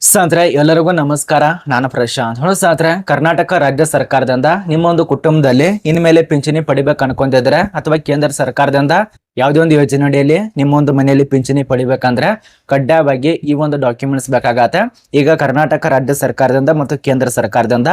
ಸಾಂದ್ರೆ ಎಲ್ಲರಿಗೂ ನಮಸ್ಕಾರ. ನಾನು ಪ್ರಶಾಂತ್. ಹೊಳ ಸಾತ್ರೆ ಕರ್ನಾಟಕ ರಾಜ್ಯ ಸರ್ಕಾರದಿಂದ ನಿಮ್ಮ ಒಂದು ಕುಟುಂಬದಲ್ಲಿ ಇನ್ಮೇಲೆ ಪಿಂಚಣಿ ಪಡಿಬೇಕು ಅನ್ಕೊಂಡಿದ್ರೆ ಅಥವಾ ಕೇಂದ್ರ ಸರ್ಕಾರದಿಂದ ಯಾವುದೇ ಒಂದು ಯೋಜನೆ ಅಡಿಯಲ್ಲಿ ನಿಮ್ಮ ಒಂದು ಮನೆಯಲ್ಲಿ ಪಿಂಚಣಿ ಪಡಿಬೇಕಂದ್ರೆ ಕಡ್ಡಾಯವಾಗಿ ಈ ಒಂದು ಡಾಕ್ಯುಮೆಂಟ್ಸ್ ಬೇಕಾಗತ್ತೆ. ಈಗ ಕರ್ನಾಟಕ ರಾಜ್ಯ ಸರ್ಕಾರದಿಂದ ಮತ್ತು ಕೇಂದ್ರ ಸರ್ಕಾರದಿಂದ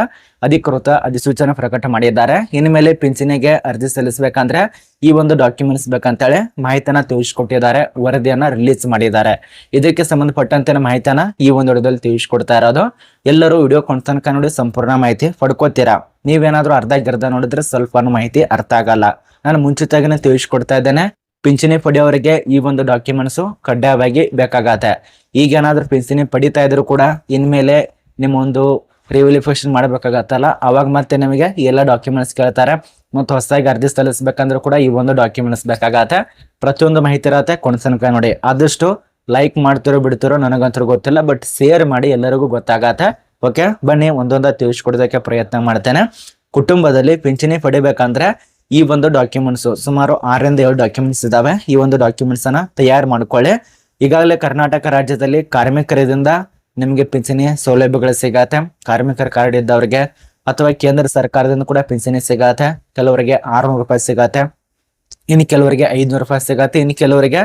ಅಧಿಕೃತ ಅಧಿಸೂಚನೆ ಪ್ರಕಟ ಮಾಡಿದ್ದಾರೆ. ಇನ್ಮೇಲೆ ಪಿಂಚಣಿಗೆ ಅರ್ಜಿ ಸಲ್ಲಿಸಬೇಕಂದ್ರೆ ಈ ಒಂದು ಡಾಕ್ಯುಮೆಂಟ್ಸ್ ಬೇಕಂತೇಳಿ ಮಾಹಿತಿಯನ್ನ ತಿಳಿಸ್ಕೊಟ್ಟಿದ್ದಾರೆ, ವರದಿಯನ್ನ ರಿಲೀಸ್ ಮಾಡಿದ್ದಾರೆ. ಇದಕ್ಕೆ ಸಂಬಂಧಪಟ್ಟಂತೆ ಮಾಹಿತಿಯನ್ನ ಈ ಒಂದು ವಿಡಿಯೋದಲ್ಲಿ ತಿಳಿಸ್ಕೊಡ್ತಾ ಇರೋದು. ಎಲ್ಲರೂ ವಿಡಿಯೋ ತನಕ ನೋಡಿ ಸಂಪೂರ್ಣ ಮಾಹಿತಿ ಪಡ್ಕೋತೀರಾ? ನೀವೇನಾದ್ರೂ ಅರ್ಧ ಗಿರ್ಧ ನೋಡಿದ್ರೆ ಸ್ವಲ್ಪ ಮಾಹಿತಿ ಅರ್ಥ ಆಗಲ್ಲ. ನಾನು ಮುಂಚಿತವಾಗಿನೇ ತಿಳಿಸ್ಕೊಡ್ತಾ ಇದ್ದೇನೆ. ಪಿಂಚಣಿ ಪಡೆಯೋರಿಗೆ ಈ ಒಂದು ಡಾಕ್ಯುಮೆಂಟ್ಸ್ ಕಡ್ಡಾಯವಾಗಿ ಬೇಕಾಗತ್ತೆ. ಈಗ ಏನಾದ್ರೂ ಪಿಂಚಣಿ ಪಡಿತಾ ಇದ್ರು ಕೂಡ ಇನ್ಮೇಲೆ ನಿಮ್ಮ ಒಂದು ಮಾಡಬೇಕಾಗತ್ತಲ್ಲ? ಅವಾಗ ಮತ್ತೆ ನಿಮಗೆ ಎಲ್ಲ ಡಾಕ್ಯುಮೆಂಟ್ಸ್ ಕೇಳ್ತಾರೆ. ಮತ್ತು ಹೊಸದಾಗಿ ಅರ್ಜಿ ಸಲ್ಲಿಸಬೇಕಂದ್ರೂ ಕೂಡ ಈ ಒಂದು ಡಾಕ್ಯುಮೆಂಟ್ಸ್ ಬೇಕಾಗತ್ತೆ. ಪ್ರತಿಯೊಂದು ಮಾಹಿತಿ ಇರತ್ತೆ. ಕೊಣಸನ್ಕ ನೋಡಿ. ಆದಷ್ಟು ಲೈಕ್ ಮಾಡ್ತಿರೋ ಬಿಡ್ತಿರೋ ನನಗಂತೂ ಗೊತ್ತಿಲ್ಲ. ಬಟ್ ಶೇರ್ ಮಾಡಿ ಎಲ್ಲರಿಗೂ ಗೊತ್ತಾಗತ್ತೆ. ಓಕೆ ಬನ್ನಿ, ಒಂದೊಂದ ತಿಳಿಸ್ಕೊಡೋದಕ್ಕೆ ಪ್ರಯತ್ನ ಮಾಡ್ತೇನೆ. ಕುಟುಂಬದಲ್ಲಿ ಪಿಂಚಣಿ ಪಡಿಬೇಕಂದ್ರೆ ಈ ಒಂದು ಡಾಕ್ಯುಮೆಂಟ್ಸ್ ಸುಮಾರು ಆರರಿಂದ ಏಳು ಡಾಕ್ಯುಮೆಂಟ್ಸ್ ಇದಾವೆ. ಈ ಒಂದು ಡಾಕ್ಯುಮೆಂಟ್ಸ್ ಅನ್ನ ತಯಾರು ಮಾಡ್ಕೊಳ್ಳಿ. ಈಗಾಗಲೇ ಕರ್ನಾಟಕ ರಾಜ್ಯದಲ್ಲಿ ಕಾರ್ಮಿಕರಿಂದ ನಿಮಗೆ ಪಿಂಚಣಿ ಸೌಲಭ್ಯಗಳು ಸಿಗತ್ತೆ. ಕಾರ್ಮಿಕರ ಕಾರ್ಡ್ ಇದ್ದವ್ರಿಗೆ ಅಥವಾ ಕೇಂದ್ರ ಸರ್ಕಾರದಿಂದ ಕೂಡ ಪಿಂಚಣಿ ಸಿಗತ್ತೆ. ಕೆಲವರಿಗೆ ಆರ್ನೂರು ರೂಪಾಯಿ ಸಿಗತ್ತೆ. ಇನ್ನು ಕೆಲವರಿಗೆ ಐದ್ನೂರು ರೂಪಾಯಿ ಸಿಗತ್ತೆ. ಇನ್ನು ಕೆಲವರಿಗೆ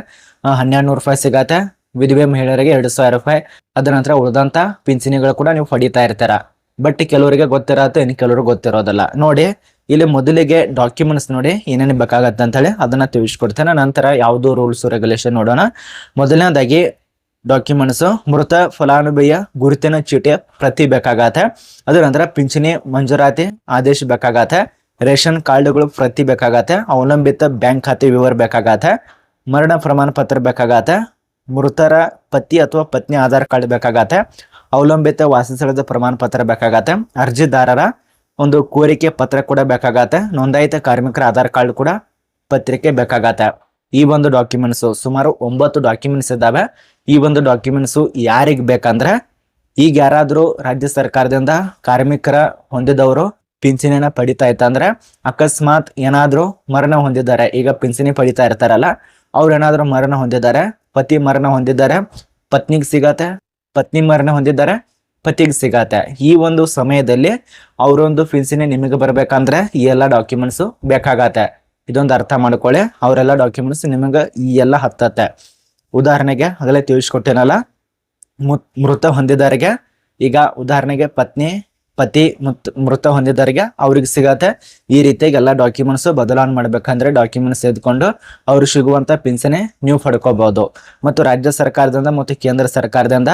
ಹನ್ನೆರಡು ನೂರು ರೂಪಾಯಿ ಸಿಗತ್ತೆ. ವಿಧವೆ ಮಹಿಳೆಯರಿಗೆ ಎರಡು ಸಾವಿರ ರೂಪಾಯಿ. ಅದರ ನಂತರ ಉಳಿದಂತ ಪಿಂಚಣಿಗಳು ಕೂಡ ನೀವು ಪಡಿತಾ ಇರ್ತೀರ. ಬಟ್ ಕೆಲವರಿಗೆ ಗೊತ್ತಿರತ್ತೆ, ಇನ್ನು ಕೆಲವ್ರಿಗೆ ಗೊತ್ತಿರೋದಿಲ್ಲ. ನೋಡಿ, ಇಲ್ಲಿ ಮೊದಲಿಗೆ ಡಾಕ್ಯುಮೆಂಟ್ಸ್ ನೋಡಿ ಏನೇನು ಬೇಕಾಗತ್ತೆ ಅಂತ ಹೇಳಿ ಅದನ್ನ ತಿಳಿಸ್ಕೊಡ್ತೇನೆ. ನಂತರ ಯಾವುದು ರೂಲ್ಸ್ ರೆಗ್ಯುಲೇಷನ್ ನೋಡೋಣ. ಮೊದಲನೇದಾಗಿ ಡಾಕ್ಯುಮೆಂಟ್ಸ್ ಮೃತ ಫಲಾನುಭವಿಯ ಗುರುತಿನ ಚೀಟಿ ಪ್ರತಿ ಬೇಕಾಗತ್ತೆ. ಅದರ ನಂತರ ಪಿಂಚಣಿ ಮಂಜೂರಾತಿ ಆದೇಶ ಬೇಕಾಗತ್ತೆ. ರೇಷನ್ ಕಾರ್ಡ್ಗಳು ಪ್ರತಿ ಬೇಕಾಗತ್ತೆ. ಅವಲಂಬಿತ ಬ್ಯಾಂಕ್ ಖಾತೆ ವಿವರ ಬೇಕಾಗತ್ತೆ. ಮರಣ ಪ್ರಮಾಣ ಪತ್ರ ಬೇಕಾಗತ್ತೆ. ಮೃತರ ಪತಿ ಅಥವಾ ಪತ್ನಿ ಆಧಾರ್ ಕಾರ್ಡ್ ಬೇಕಾಗತ್ತೆ. ಅವಲಂಬಿತ ವಾಸಸ್ಥಳದ ಪ್ರಮಾಣ ಪತ್ರ ಬೇಕಾಗತ್ತೆ. ಅರ್ಜಿದಾರರ ಒಂದು ಕೋರಿಕೆ ಪತ್ರ ಕೂಡ ಬೇಕಾಗತ್ತೆ. ನೋಂದಾಯಿತ ಕಾರ್ಮಿಕರ ಆಧಾರ್ ಕಾರ್ಡ್ ಕೂಡ ಪತ್ರಿಕೆ ಬೇಕಾಗತ್ತೆ. ಈ ಒಂದು ಡಾಕ್ಯುಮೆಂಟ್ಸ್ ಸುಮಾರು ಒಂಬತ್ತು ಡಾಕ್ಯುಮೆಂಟ್ಸ್ ಇದ್ದಾವೆ. ಈ ಒಂದು ಡಾಕ್ಯುಮೆಂಟ್ಸ್ ಯಾರಿಗೆ ಬೇಕಂದ್ರೆ ಈಗ ಯಾರಾದರೂ ರಾಜ್ಯ ಸರ್ಕಾರದಿಂದ ಕಾರ್ಮಿಕರ ಹೊಂದಿದವರು ಪಿಂಚಣಿನ ಪಡಿತಾ ಇತ್ತಂದ್ರೆ ಅಕಸ್ಮಾತ್ ಏನಾದರೂ ಮರಣ ಹೊಂದಿದ್ದಾರೆ. ಈಗ ಪಿಂಚಣಿ ಪಡಿತಾ ಇರ್ತಾರಲ್ಲ, ಅವ್ರು ಏನಾದರೂ ಮರಣ ಹೊಂದಿದ್ದಾರೆ, ಪತಿ ಮರಣ ಹೊಂದಿದ್ದಾರೆ, ಪತ್ನಿಗೆ ಸಿಗತ್ತೆ ಪತ್ನಿ ಮರಣ ಹೊಂದಿದ್ದಾರೆ, ಪತಿಗೆ ಸಿಗತ್ತೆ ಈ ಒಂದು ಸಮಯದಲ್ಲಿ ಅವರೊಂದು ಫಿಲ್ಸಿನೇ ನಿಮಗೆ ಬರಬೇಕಂದ್ರೆ ಈ ಎಲ್ಲ ಡಾಕ್ಯುಮೆಂಟ್ಸ್ ಬೇಕಾಗತ್ತೆ. ಇದೊಂದು ಅರ್ಥ ಮಾಡ್ಕೊಳ್ಳಿ, ಅವರೆಲ್ಲ ಡಾಕ್ಯುಮೆಂಟ್ಸ್ ನಿಮಗೆ ಈ ಎಲ್ಲ ಹತ್ತತ್ತೆ. ಉದಾಹರಣೆಗೆ ಆಗಲೇ ತಿಳಿಸ್ಕೊಟ್ಟೇನಲ್ಲ ಮುತ್- ಮೃತ ಹೊಂದಿದವರಿಗೆ, ಈಗ ಉದಾಹರಣೆಗೆ ಪತ್ನಿ ಪತಿ ಮೃತ ಹೊಂದಿದವರಿಗೆ ಅವ್ರಿಗೆ ಸಿಗತ್ತೆ. ಈ ರೀತಿಯಾಗಿ ಎಲ್ಲ ಡಾಕ್ಯುಮೆಂಟ್ಸ್ ಬದಲಾವಣೆ ಮಾಡ್ಬೇಕಂದ್ರೆ ಡಾಕ್ಯುಮೆಂಟ್ಸ್ ತೆಗೆದುಕೊಂಡು ಅವ್ರು ಸಿಗುವಂತ ಪಿಂಚಣಿ ನೀವು ಪಡ್ಕೋಬಹುದು ಮತ್ತು ರಾಜ್ಯ ಸರ್ಕಾರದಿಂದ ಮತ್ತು ಕೇಂದ್ರ ಸರ್ಕಾರದಿಂದ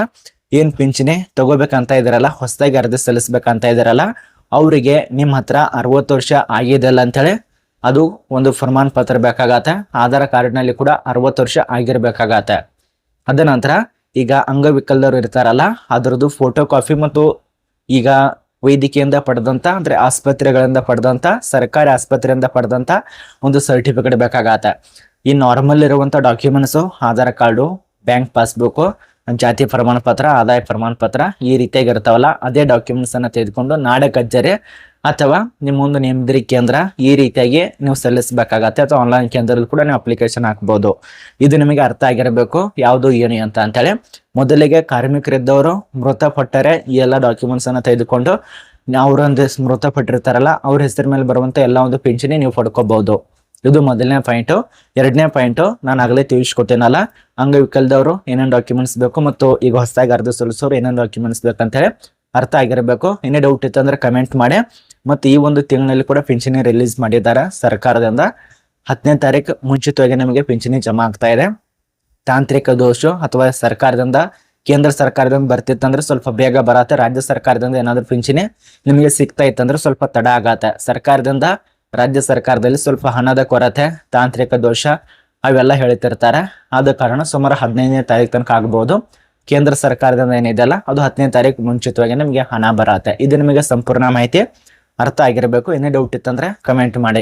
ಏನ್ ಪಿಂಚಣಿ ತಗೋಬೇಕಂತ ಇದಾರಲ್ಲ, ಹೊಸದಾಗಿ ಅರ್ಜಿ ಸಲ್ಲಿಸ್ಬೇಕಂತ ಇದಾರಲ್ಲ, ಅವರಿಗೆ ನಿಮ್ಮ ಹತ್ರ ಅರವತ್ತು ವರ್ಷ ಆಗಿದೆಲ್ಲ ಅಂತೇಳಿ ಅದು ಒಂದು ಪ್ರಮಾಣ ಪತ್ರ ಬೇಕಾಗತ್ತೆ. ಆಧಾರ್ ಕಾರ್ಡ್ನಲ್ಲಿ ಕೂಡ ಅರವತ್ತು ವರ್ಷ ಆಗಿರ್ಬೇಕಾಗತ್ತೆ. ಅದ ನಂತರ ಈಗ ಅಂಗವಿಕಲರು ಇರ್ತಾರಲ್ಲ, ಅದರದ್ದು ಫೋಟೋ ಕಾಪಿ ಮತ್ತು ಈಗ ವೈದ್ಯಕೀಯಿಂದ ಪಡೆದಂತ, ಅಂದ್ರೆ ಆಸ್ಪತ್ರೆಗಳಿಂದ ಪಡೆದಂತ, ಸರ್ಕಾರಿ ಆಸ್ಪತ್ರೆಯಿಂದ ಪಡೆದಂತ ಒಂದು ಸರ್ಟಿಫಿಕೇಟ್ ಬೇಕಾಗತ್ತೆ. ಈ ನಾರ್ಮಲ್ ಇರುವಂತ documents Aadhaar card bank passbook ಜಾತಿ ಪ್ರಮಾಣ ಪತ್ರ ಆದಾಯ ಪ್ರಮಾಣ ಪತ್ರ ಈ ರೀತಿಯಾಗಿ ಇರ್ತಾವಲ್ಲ, ಅದೇ ಡಾಕ್ಯುಮೆಂಟ್ಸ್ ಅನ್ನ ತೆಗೆದುಕೊಂಡು ನಾಡ ಕಚೇರಿ ಅಥವಾ ನಿಮ್ಮ ಒಂದು ನೇಮದಿರಿ ಕೇಂದ್ರ ಈ ರೀತಿಯಾಗಿ ನೀವು ಸಲ್ಲಿಸಬೇಕಾಗತ್ತೆ ಅಥವಾ ಆನ್ಲೈನ್ ಕೇಂದ್ರದಲ್ಲಿ ಕೂಡ ನೀವು ಅಪ್ಲಿಕೇಶನ್ ಹಾಕ್ಬೋದು. ಇದು ನಿಮಗೆ ಅರ್ಥ ಆಗಿರಬೇಕು, ಯಾವುದು ಏನು ಅಂತ ಅಂತೇಳಿ. ಮೊದಲಿಗೆ ಕಾರ್ಮಿಕರಿದ್ದವರು ಮೃತಪಟ್ಟರೆ ಈ ಎಲ್ಲ ಡಾಕ್ಯುಮೆಂಟ್ಸ್ ಅನ್ನು ತೆಗೆದುಕೊಂಡು ಅವರೊಂದು ಮೃತಪಟ್ಟಿರ್ತಾರಲ್ಲ ಅವ್ರ ಹೆಸರ ಮೇಲೆ ಬರುವಂತ ಎಲ್ಲ ಒಂದು ಪಿಂಚಣಿ ನೀವು ಪಡ್ಕೋಬಹುದು ಇದು ಮೊದಲನೇ ಪಾಯಿಂಟ್ ಎರಡನೇ ಪಾಯಿಂಟ್ ನಾನು ಆಗಲೇ ತಿಳಿಸ್ಕೊಟ್ಟೇನಲ್ಲ, ಅಂಗವಿಕಲದವರು ಏನೇನು ಡಾಕ್ಯುಮೆಂಟ್ಸ್ ಬೇಕು ಮತ್ತು ಈಗ ಹೊಸದಾಗಿ ಅರ್ಧ ಸಲ್ಲಿಸೋರು ಏನೇನು ಡಾಕ್ಯುಮೆಂಟ್ಸ್ ಬೇಕಂತ ಹೇಳಿ ಅರ್ಥ ಆಗಿರಬೇಕು. ಏನೇ ಡೌಟ್ ಇತ್ತು ಅಂದ್ರೆ ಕಮೆಂಟ್ ಮಾಡಿ. ಮತ್ತು ಈ ಒಂದು ತಿಂಗಳಲ್ಲಿ ಕೂಡ ಪಿಂಚಣಿ ರಿಲೀಸ್ ಮಾಡಿದ್ದಾರೆ ಸರ್ಕಾರದಿಂದ. ಹತ್ತನೇ ತಾರೀಕು ಮುಂಚಿತವಾಗಿ ನಮಗೆ ಪಿಂಚಣಿ ಜಮಾ ಆಗ್ತಾ ಇದೆ. ತಾಂತ್ರಿಕ ದೋಷ ಅಥವಾ ಸರ್ಕಾರದಿಂದ, ಕೇಂದ್ರ ಸರ್ಕಾರದಿಂದ ಬರ್ತಿತ್ತಂದ್ರೆ ಸ್ವಲ್ಪ ಬೇಗ ಬರತ್ತೆ. ರಾಜ್ಯ ಸರ್ಕಾರದಿಂದ ಏನಾದರೂ ಪಿಂಚಣಿ ನಿಮಗೆ ಸಿಗ್ತಾ ಇತ್ತಂದ್ರೆ ಸ್ವಲ್ಪ ತಡ ಆಗತ್ತೆ. ಸರ್ಕಾರದಿಂದ, ರಾಜ್ಯ ಸರ್ಕಾರದಲ್ಲಿ ಸ್ವಲ್ಪ ಹಣದ ಕೊರತೆ, ತಾಂತ್ರಿಕ ದೋಷ ಅವೆಲ್ಲ ಹೇಳ್ತಿರ್ತಾರೆ. ಆದ ಕಾರಣ ಸುಮಾರು ಹದಿನೈದನೇ ತಾರೀಕು ತನಕ ಆಗ್ಬೋದು. ಕೇಂದ್ರ ಸರ್ಕಾರದಿಂದ ಏನಿದೆಯಲ್ಲ, ಅದು ಹತ್ತನೇ ತಾರೀಕು ಮುಂಚಿತವಾಗಿ ನಿಮಗೆ ಹಣ ಬರತ್ತೆ. ಇದು ನಿಮಗೆ ಸಂಪೂರ್ಣ ಮಾಹಿತಿ ಅರ್ಥ ಆಗಿರಬೇಕು. ಏನೇ ಡೌಟ್ ಇತ್ತಂದ್ರೆ ಕಮೆಂಟ್ ಮಾಡಿ.